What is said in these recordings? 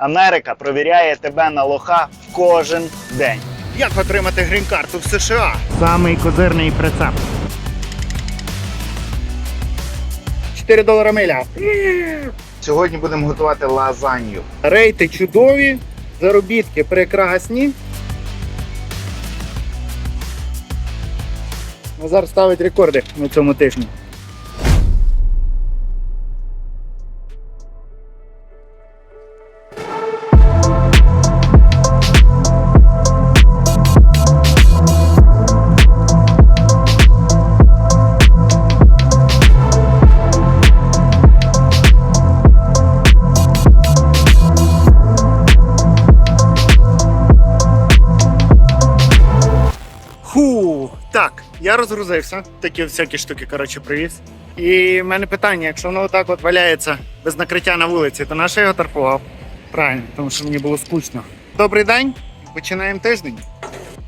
Америка провіряє тебе на лоха кожен день. Як отримати грін-карту в США? Самий козирний прицеп. 4 долара миля. Сьогодні будемо готувати лазанью. Рейти чудові, заробітки прекрасні. Назар ставить рекорди на цьому тижні. Розгрузився, такі всякі штуки, коротше, привіз. І в мене питання: якщо воно отак от валяється без накриття на вулиці, то наше його торпував? Правильно, тому що мені було скучно. Добрий день, починаємо тиждень.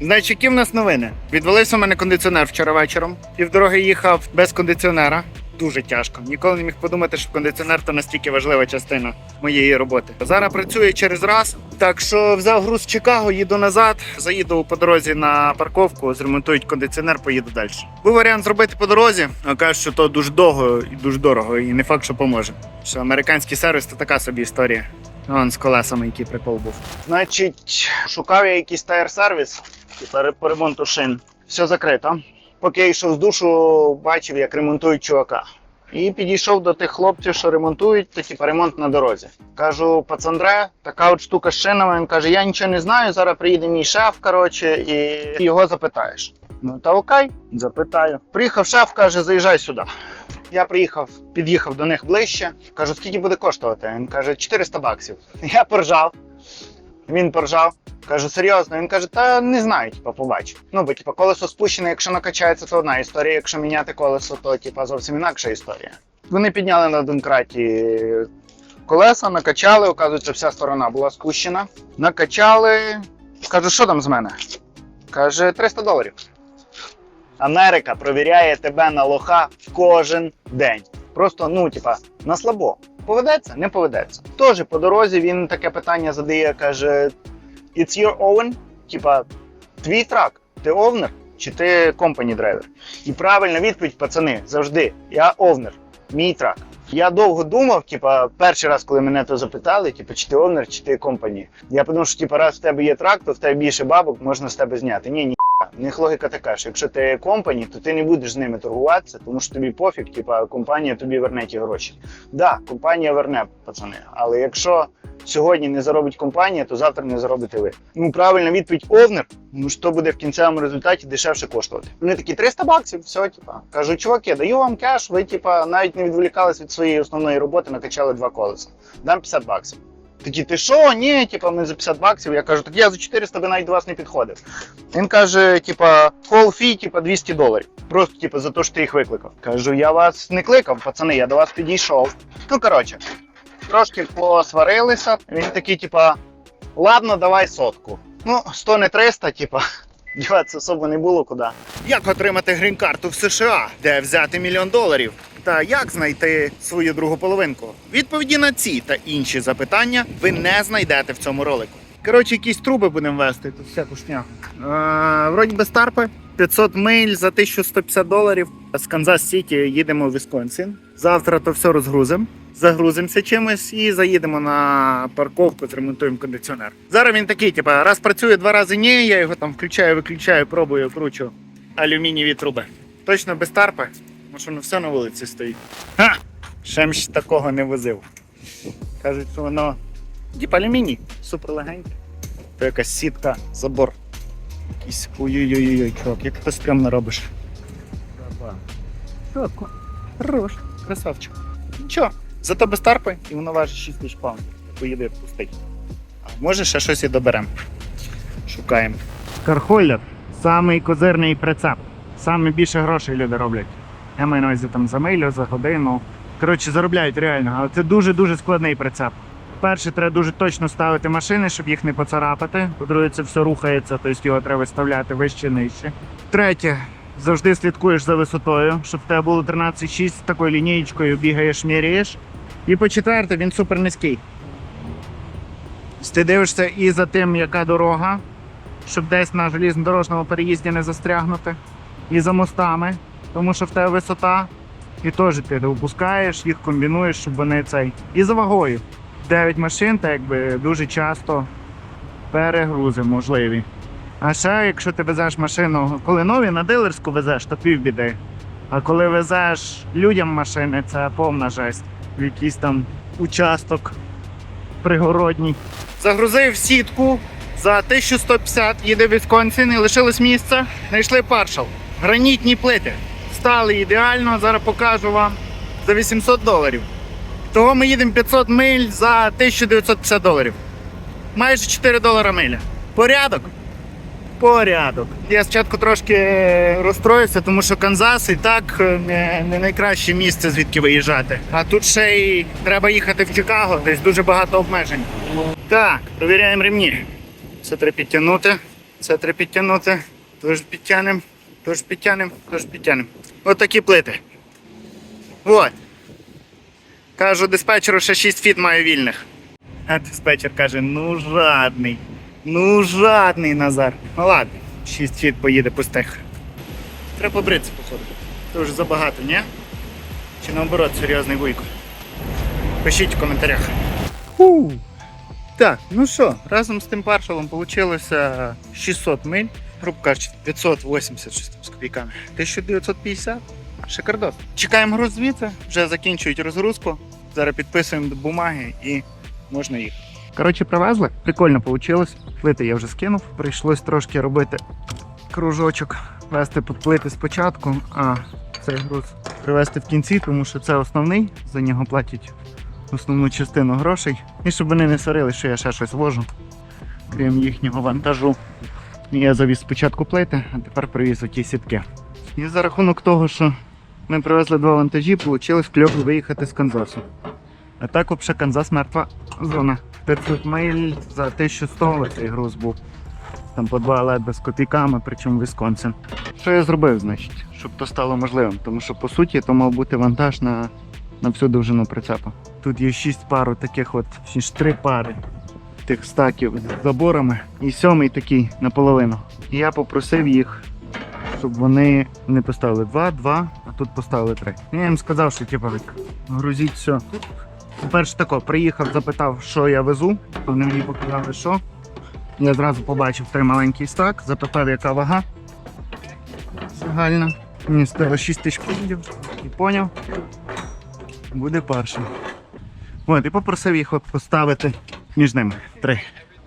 Значить, які в нас новини? Відвалився у мене кондиціонер вчора вечором. Півдороги їхав без кондиціонера. Дуже тяжко. Ніколи не міг подумати, що кондиціонер то настільки важлива частина моєї роботи. Зараз працює через раз. Так що взяв груз з Чикаго, їду назад, заїду по дорозі на парковку, зремонтують кондиціонер, поїду далі. Був варіант зробити по дорозі, а кажуть, що то дуже довго і дуже дорого, і не факт, що поможе. Що американський сервіс то така собі історія. Вон з колесами, який прикол був. Значить, шукав я якийсь тайр-сервіс типу, по ремонту шин. Все закрито. Поки я йшов з душу, бачив, як ремонтують чувака. І підійшов до тих хлопців, що ремонтують, то типу ремонт на дорозі. Кажу, пацандре, така от штука з шинами. Він каже: я нічого не знаю, зараз приїде мій шеф, коротше, і його запитаєш. Ну та окей, запитаю. Приїхав шеф, каже, заїжджай сюди. Я приїхав, під'їхав до них ближче. Кажу, скільки буде коштувати? Він каже, 400 баксів. Я поржав. Він поржав. Кажу, серйозно. Він каже, та не знаю, типа, побачу. Ну, бо типа, колесо спущене, якщо накачається, то одна історія. Якщо міняти колесо, то типа зовсім інакша історія. Вони підняли на донкраті колеса, накачали, оказується, вся сторона була спущена. Накачали. Кажу, що там з мене? Каже, 300 доларів. Америка провіряє тебе на лоха кожен день. Просто, ну, типа, на слабо. Поведеться, не поведеться. Тож по дорозі він таке питання задає, каже: It's your own? Типа, твій трак, ти овнер чи ти компані драйвер? І правильна відповідь, пацани, завжди. Я овнер, мій трак. Я довго думав, типа, перший раз, коли мене то запитали, типа, чи ти овнер, чи ти компані. Я подумав, що типа, раз в тебе є трак, то в тебе більше бабок можна з тебе зняти. Ні, ні. В них логіка така, що якщо ти компані, то ти не будеш з ними торгуватися, тому що тобі пофіг, типа компанія тобі верне ті гроші. Да, компанія верне, пацани. Але якщо сьогодні не заробить компанія, то завтра не заробите ви. Ну правильна відповідь овнер. Ну що буде в кінцевому результаті дешевше коштувати. Вони такі 300 баксів, все, типа. Кажу, чуваки, даю вам кеш, ви типа навіть не відволікались від своєї основної роботи, накачали два колеса. Дам 50 баксів. Такі, ти що? Ні, типа, ми за 50 баксів. Я кажу, так я за 400 би навіть до вас не підходив. Він каже, типа, call fee, типа 200 доларів. Просто типа за те, що ти їх викликав. Кажу, я вас не кликав, пацани, я до вас підійшов. Ну коротше, трошки посварилися. Він такий, типа, ладно, давай сотку. Ну, 100 не 300, типа. Діватися особо не було куди. Як отримати грін-карту в США? Де взяти мільйон доларів? Та як знайти свою другу половинку? Відповіді на ці та інші запитання ви не знайдете в цьому ролику. Коротше, якісь труби будемо вести, тут всяку шнягу. Е, вроді без тарпи. 500 миль за 1150 доларів. З Канзас Сіті їдемо в Вісконсин. Завтра то все розгрузимо. Загрузимося чимось і заїдемо на парковку, зремонтуємо кондиціонер. Зараз він такий, типа, раз працює, два рази ні, я його там включаю, виключаю, пробую, кручу алюмінієві труби. Точно без тарпи, що воно все на вулиці стоїть. Ха! Ж такого не возив. Кажуть, що воно типа алюміній, супер легеньке. То якась сітка, забор. Якийсь ой-ой-ой, чувак, як ти стрімно робиш. Чувак, хорош, красавчик. Нічого, зато без тарпи і воно важить 6 тисяч паундів. Поїде пустий. А може ще щось і доберемо. Шукаємо. Кархоллер самий козирний прицеп. Саме більше грошей люди роблять. Я маю на увазі там за милю, за годину. Коротше, заробляють реально, але це дуже-дуже складний прицеп. Перше, треба дуже точно ставити машини, щоб їх не поцарапати. По-друге, це все рухається, тобто його треба виставляти вище нижче. Третє, завжди слідкуєш за висотою, щоб в тебе було 13,6 з такою лінієчкою бігаєш, міряєш. І по четверте, він супер низький. Ти дивишся і за тим, яка дорога, щоб десь на железнодорожному переїзді не застрягнути, і за мостами, тому що в тебе висота. І теж ти опускаєш, їх комбінуєш, щоб вони цей. І за вагою. 9 машин, так якби дуже часто перегрузи можливі. А ще, якщо ти везеш машину, коли нові на дилерську везеш, то півбіди. А коли везеш людям машини, це повна жесть. Якийсь там участок пригородній. Загрузив сітку за 1150, їде в Вісконсин і лишилось місце. Знайшли паршал. Гранітні плити. Стали ідеально, зараз покажу вам за 800 доларів. Того ми їдемо 500 миль за 1950 доларів. Майже 4 долара миля. Порядок? Порядок. Я спочатку трошки е, розстроївся, тому що Канзас і так е, не, найкраще місце, звідки виїжджати. А тут ще й треба їхати в Чикаго, десь дуже багато обмежень. Так, провіряємо ремні. Це треба підтягнути, це треба підтягнути. Тож підтягнемо, тож підтягнемо, тож підтягнемо. От такі плити. От. Кажу, диспетчеру ще 6 фіт маю вільних. А диспетчер каже: ну жадний. Ну жадний Назар. Ну ладно, 6 фіт поїде пустих. Треба побритися, походу. Це вже забагато, ні? Чи наоборот серйозний вуйко? Пишіть в коментарях. Фу. Так, ну що, разом з тим паршалом вийшло 600 миль, грубо кажучи, 586 з копійками. 1950. Шикардос. Чекаємо груз звідси, вже закінчують розгрузку. Зараз підписуємо до бумаги і можна їхати. Коротше, привезли. Прикольно вийшло. Плити я вже скинув. Прийшлось трошки робити кружочок, вести під плити спочатку, а цей груз привезти в кінці, тому що це основний, за нього платять основну частину грошей. І щоб вони не сварили, що я ще щось вожу, крім їхнього вантажу. Я завіз спочатку плити, а тепер привіз оті сітки. І за рахунок того, що ми привезли два вантажі, вийшло кльово виїхати з Канзасу. А так взагалі Канзас мертва зона. 500 миль за 1100 цей груз був. Там по два ледве з копійками, причому Вісконсин. Що я зробив, значить, щоб то стало можливим? Тому що по суті то мав бути вантаж на, на всю довжину прицепа. Тут є 6 пар таких от, точніше 3 пари тих стаків з заборами і сьомий такий наполовину. І я попросив їх, щоб вони не поставили 2, 2, а тут поставили 3. Я їм сказав, що типу, грузіть все. По-перше, тако, приїхав, запитав, що я везу. Вони мені показали, що. Я зразу побачив три маленький стак, запитав, яка вага. Загальна. Мені стало 6 тисяч пудів і поняв. Буде паршем. От, і попросив їх поставити між ними три.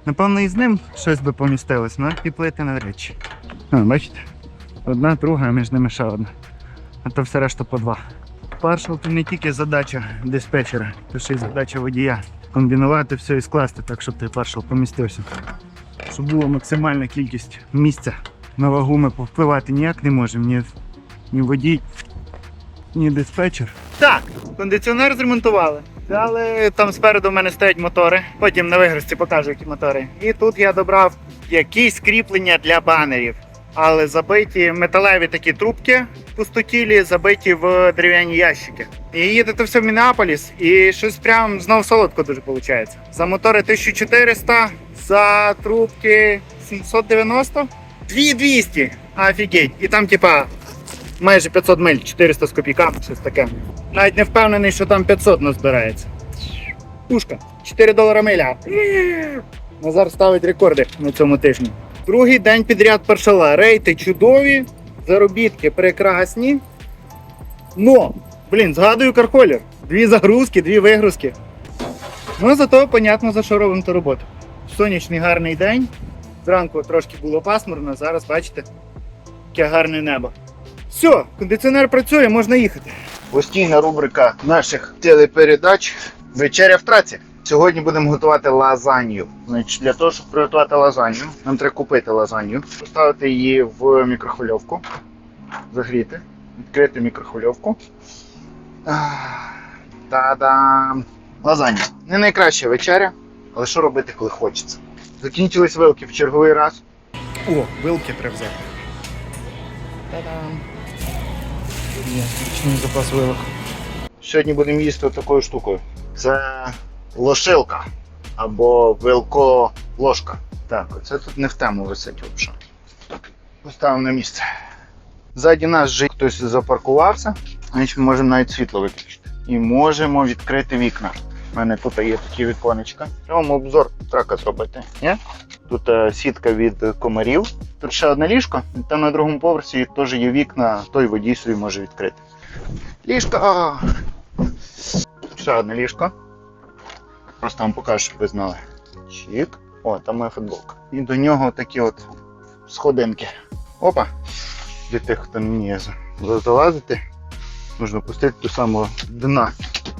Напевно, із ним щось би помістилось, але і плити на речі. А, бачите? Одна, друга, а між ними ще одна. А то все решта по два. Паршал це не тільки задача диспетчера, це ще й задача водія. Комбінувати все і скласти так, щоб той паршал помістився. Щоб була максимальна кількість місця. На вагу ми повпливати ніяк не можемо, ні, ні водій, ні диспетчер. Так, кондиціонер зремонтували. Але там спереду в мене стоять мотори. Потім на вигрузці покажу, які мотори. І тут я добрав якісь кріплення для банерів. Але забиті металеві такі трубки пустотілі, забиті в дерев'яні ящики. І їдете все в Мінеаполіс, і щось прям знов солодко дуже виходить. За мотори 1400, за трубки 790, 2200. Офігеть. І там, типа, майже 500 миль, 400 з копійками, щось таке. Навіть не впевнений, що там 500 назбирається. Пушка, 4 долара миля. Назар ставить рекорди на цьому тижні. Другий день підряд паршала. Рейти чудові, заробітки прекрасні. Но, блін, згадую карколір. Дві загрузки, дві вигрузки. Ну, зато понятно, за що робимо ту роботу. Сонячний гарний день. Зранку трошки було пасмурно, зараз бачите, яке гарне небо. Все, кондиціонер працює, можна їхати. Постійна рубрика наших телепередач Вечеря в траці. Сьогодні будемо готувати лазанью. Значить, для того, щоб приготувати лазанью, нам треба купити лазанью, поставити її в мікрохвильовку, загріти, відкрити мікрохвильовку. Та-дам! Лазанья. Не найкраща вечеря, але що робити, коли хочеться. Закінчились вилки в черговий раз. О, вилки треба взяти. Та-дам! Є, Вічний запас вилок. Сьогодні будемо їсти такою штукою. Це лошилка. або вилко ложка. Так, оце тут не в тему висить взагалі. Поставимо на місце. Ззаді нас вже хтось запаркувався, значить ми можемо навіть світло виключити. І можемо відкрити вікна. У мене тут є такі віконечка. Вам обзор трака зробити. Ні? Тут е, сітка від комарів. Тут ще одне ліжко, там на другому поверсі теж є вікна, той водій собі може відкрити. Ліжко! Ще одне ліжко. Просто вам покажу, щоб ви знали. Чік. О, там моя футболка. І до нього такі от сходинки. Опа! Для тих, хто не залазити, можна пустити до самого дна.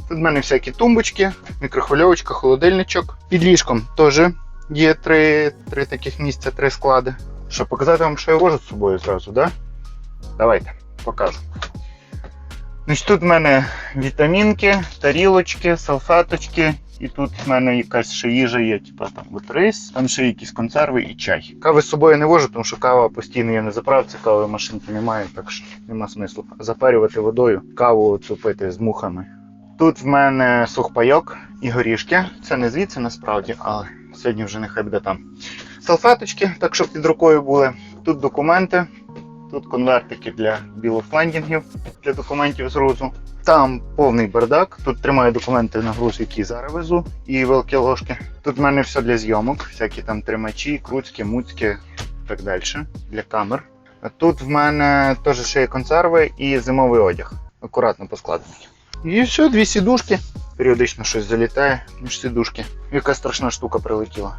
Тут в мене всякі тумбочки, мікрохвильовочка, холодильничок. Під ліжком теж є три, три таких місця, три склади. Що, показати вам, що я вожу з собою зразу, да? Давайте, покажу. Значить, тут в мене вітамінки, тарілочки, салфеточки. І тут в мене якась ще їжа є, типа там от рис, там ще якісь консерви і чай. Кави з собою не вожу, тому що кава постійно є на заправці, кави машинки немає, так що нема смислу. Запарювати водою, каву тупити з мухами. Тут в мене сухпайок і горішки. Це не звідси насправді, але сьогодні вже нехай буде там. Салфеточки, так щоб під рукою були. Тут документи, тут конвертики для білофлендінгів, для документів з грузу. Там повний бардак. Тут тримаю документи на груз, які зараз везу, і великі ложки. Тут в мене все для зйомок, всякі там тримачі, круцькі, муцькі і так далі, для камер. Тут в мене теж ще є консерви і зимовий одяг. Акуратно поскладений. І все, дві сідушки. Періодично щось залітає між сідушки. Яка страшна штука прилетіла.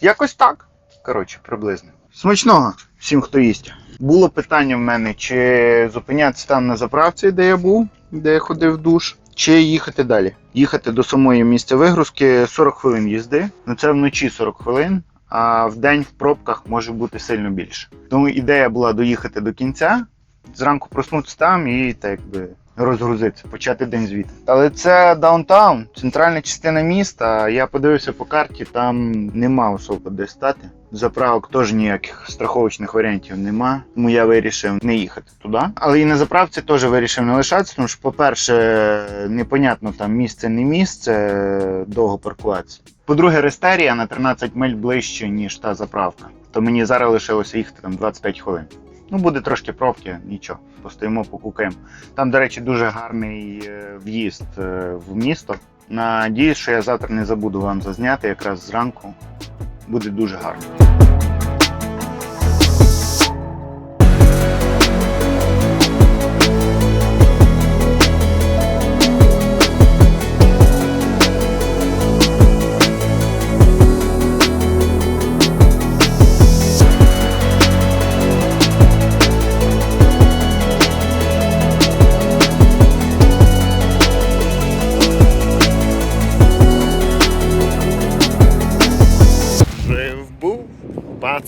Якось так. Коротше, приблизно. Смачного всім, хто їсть. Було питання в мене, чи зупинятися там на заправці, де я був, де я ходив душ, чи їхати далі. Їхати до самої місця вигрузки 40 хвилин їзди. Ну це вночі 40 хвилин, а в день в пробках може бути сильно більше. Тому ідея була доїхати до кінця, зранку проснутися там і так якби розгрузитися, почати день звідти. Але це даунтаун, центральна частина міста. Я подивився по карті, там нема особо де стати. Заправок теж ніяких страховочних варіантів нема, тому я вирішив не їхати туди. Але і на заправці теж вирішив не лишатися, тому що, по-перше, непонятно там місце не місце, довго паркуватися. По-друге, Рестерія на 13 миль ближче, ніж та заправка. То мені зараз лишилося їхати там 25 хвилин. Ну, буде трошки пробки, нічого, постоїмо, покукаємо. Там, до речі, дуже гарний е, в'їзд е, в місто. Надіюсь, що я завтра не забуду вам зазняти якраз зранку. Буде дуже гарно.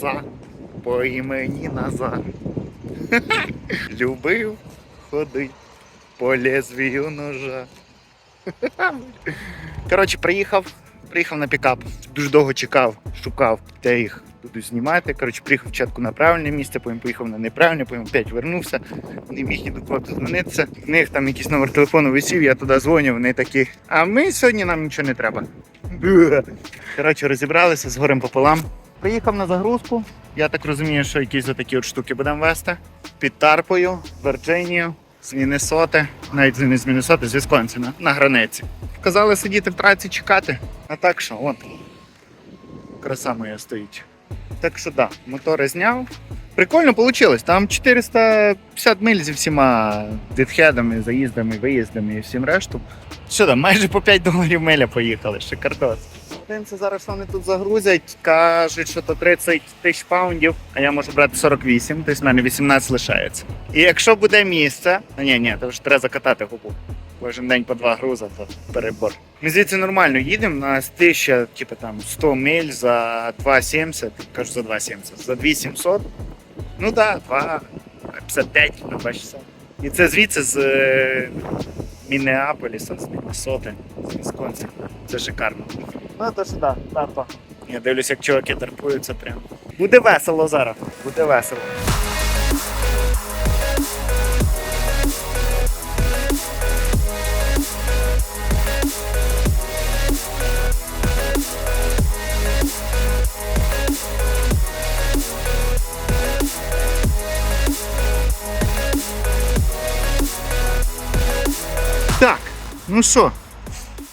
Паца по імені Назар. Любив ходить по лезвію ножа. Коротше, приїхав, приїхав на пікап. Дуже довго чекав, шукав, де їх буду знімати. Коротше, приїхав спочатку на правильне місце, потім поїхав на неправильне, потім опять вернувся. Не міг ні до кого дзвонитися. В них там якийсь номер телефону висів, я туди дзвоню, вони такі. А ми сьогодні нам нічого не треба. Коротше, розібралися з горем пополам. Приїхав на загрузку. Я так розумію, що якісь отакі от штуки будемо вести. Під Тарпою, Вірджинію, з Міннесоти, навіть не з Міннесоти, з Вісконсіна, на границі. Казали сидіти в траці чекати. А так що, от. Краса моя стоїть. Так що да, мотори зняв. Прикольно вийшло. Там 450 миль зі всіма дитхедами, заїздами, виїздами і всім решту. Що там, майже по 5 доларів миля поїхали, ще шикардос. Це зараз вони тут загрузять, кажуть, що то 30 тисяч паундів, а я можу брати 48, тобто в мене 18 лишається. І якщо буде місце, а ні, ні, то вже треба закатати губу. Кожен день по два груза, то перебор. Ми звідси нормально їдемо на 1000, типу там 100 миль за 2,70, кажу за 2,70, за 2,700. Ну так, да, 2,55, ну бачите. І це звідси з е, Міннеаполіса, з Міннесоти, з Вісконсіна. Це шикарно. Ну то сюди, тато. Я дивлюсь, як чуваки торпуються прямо. Буде весело зараз. Буде весело. Так, ну що,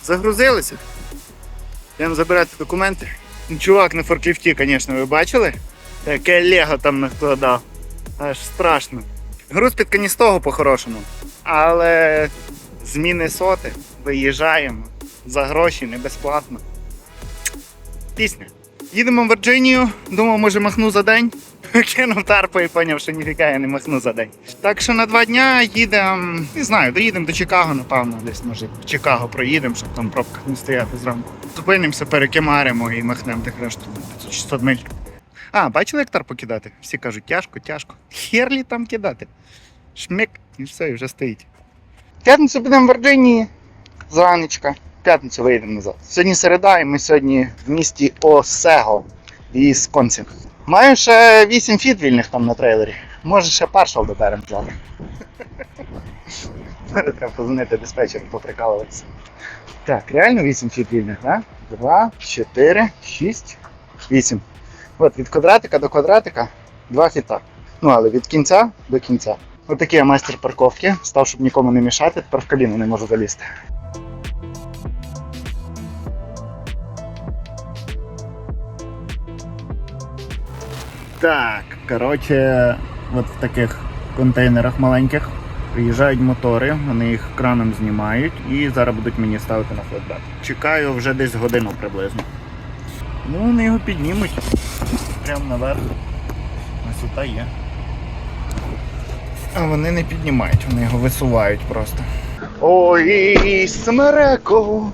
загрузилися? Йдемо забирати документи. Чувак на форкліфті, звісно, ви бачили? Таке лего там накладав. Аж страшно. Груз під каністого по-хорошому. Але зміни соти виїжджаємо за гроші, не безплатно. Пісня. Їдемо в Вірджинію, думав, може махну за день. Кинув тарпу і зрозумів, що ніфіга я не махну за день. Так що на два дня їдемо, не знаю, доїдемо до Чикаго, напевно, десь може в Чикаго проїдемо, щоб там в пробках не стояти зранку. Зупинимося, перекимаримо і махнемо тих решту 500-600 миль. А, бачили, як тарпу кидати? Всі кажуть, тяжко, тяжко. Херлі там кидати. Шмик, і все, і вже стоїть. П'ятницю підемо в Вірджинії. Зранечка. В п'ятницю виїдемо назад. Сьогодні середа, і ми сьогодні в місті Осего, Вісконсін. Маю ще 8 фіт вільних там на трейлері. Може ще паршал доберемо. Зараз Треба позвонити диспетчеру, поприкалуватися. Так, реально 8 фіт вільних, так? 2, 4, 6, 8. От від квадратика до квадратика 2 фіта. Ну, але від кінця до кінця. Отакий я майстер парковки. Став, щоб нікому не мішати, тепер в коліно не можу залізти. Так, коротше, от в таких контейнерах маленьких приїжджають мотори, вони їх краном знімають і зараз будуть мені ставити на флетбек. Чекаю вже десь годину приблизно. Ну, вони його піднімуть. Прямо наверх. Висота є. А вони не піднімають, вони його висувають просто. Ой, смереко,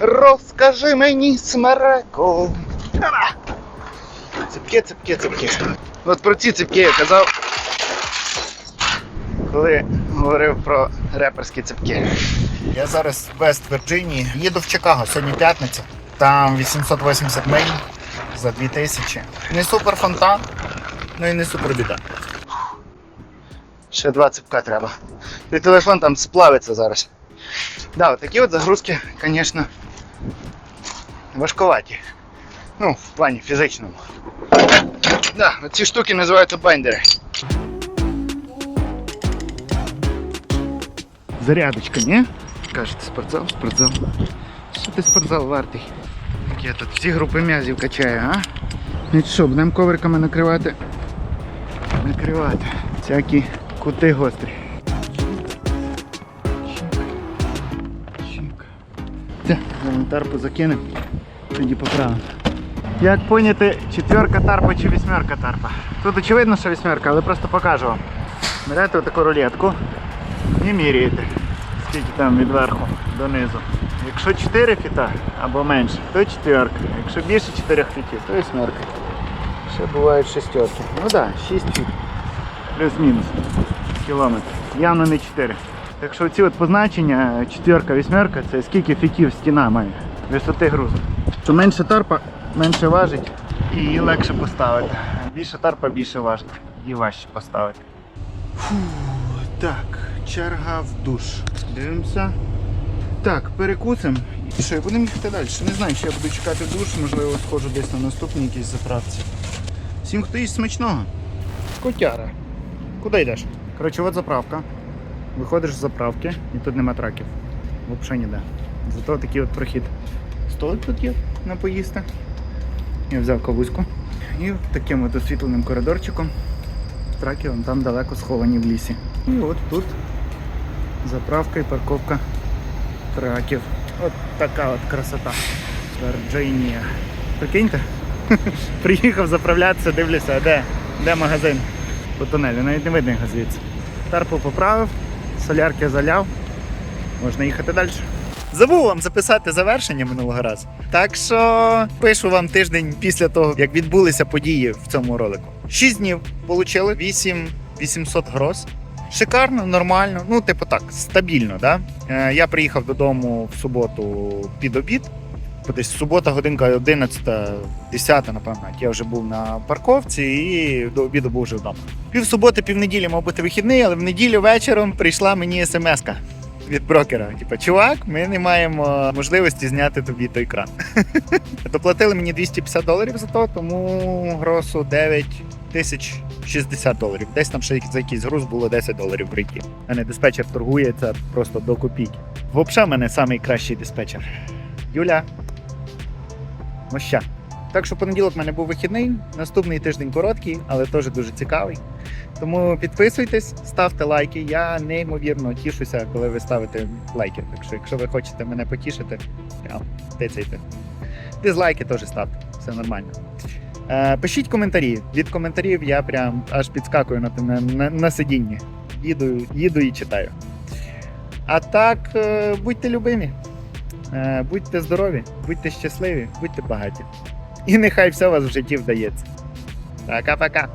розкажи мені, смереко. Ара! Цепки, цепки, цепки. От про ці цепки я казав, коли говорив про реперські цепки. Я зараз в Вест Вірджинії, їду в Чикаго, сьогодні п'ятниця. Там 880 миль за 2000. Не супер фонтан, ну і не супер біда. Ще два цепка треба. І телефон там сплавиться зараз. Да, от такі от загрузки, звісно, важковаті. Ну, в плані фізичному. Да, ці штуки називаються бендери. Зарядочка, ні? Кажете, спортзал, спортзал. Що ти спортзал вартий? Як я тут всі групи м'язів качаю, а? Ну що, будемо ковриками накривати? Накривати. Всякі кути гострі. Чик. Чик. Це, тарпу закинемо, тоді поправимо. Як поняти, четверка тарпа чи вісьмерка тарпа? Тут очевидно, що вісьмерка, але просто покажу вам. Берете таку рулетку і міряєте, скільки там від верху до низу. Якщо 4 фіта або менше, то четверка. Якщо більше 4 фітів, то вісьмерка. Ще бувають шестерки. Ну так, да, 6 фіт. Плюс-мінус. Кілометр. Явно не 4. Так що ці от позначення, четверка, вісьмерка, це скільки фітів стіна має. Висоти грузу. Що менше тарпа, менше важить і її легше поставити. Більше тарпа більше важить. Її важче поставити. Фу, так, черга в душ. Дивимося. Так, перекусимо. І що, і будемо їхати далі. Не знаю, чи я буду чекати душ, можливо, схожу десь на наступній якійсь заправці. Всім, хто їсть смачного. Котяра. Куди йдеш? Коротше, от заправка. Виходиш з заправки і тут нема траків. Взагалі ніде. Зато такий от прохід. Столик тут є на поїсти. Я взяв кавуську. І таким от освітленим коридорчиком. Траки вон там далеко сховані в лісі. І от тут заправка і парковка траків. От така от красота. Вірджинія. Прикиньте? Приїхав заправлятися, дивлюся, а де, де магазин по тунелю, навіть не видно його звідси. Тарпу поправив, солярки заляв, можна їхати далі. Забув вам записати завершення минулого разу. Так що пишу вам тиждень після того, як відбулися події в цьому ролику. Шість днів отримали 8 800 гроз. Шикарно, нормально, ну, типу так, стабільно. Да? Е, я приїхав додому в суботу під обід. Десь субота, годинка 11, 10, напевно. Я вже був на парковці і до обіду був вже вдома. Пів суботи, пів мав бути вихідний, але в неділю вечором прийшла мені смс-ка від брокера. Типа, чувак, ми не маємо можливості зняти тобі той кран. Доплатили мені 250 доларів за то, тому гросу 9 тисяч 60 доларів. Десь там ще за якийсь груз було 10 доларів прийти. А не диспетчер торгується просто до копійки. Взагалі, в мене найкращий диспетчер. Юля. Моща. Так що понеділок в мене був вихідний, наступний тиждень короткий, але теж дуже цікавий. Тому підписуйтесь, ставте лайки. Я неймовірно тішуся, коли ви ставите лайки. Так що, якщо ви хочете мене потішити, тицяйте. Дизлайки теж ставте, все нормально. Е, пишіть коментарі. Від коментарів я прям аж підскакую на, на, на сидінні. Їду, їду і читаю. А так, е, будьте любимі, е, будьте здорові, будьте щасливі, будьте багаті. І нехай все у вас в житті вдається. Пока-пока.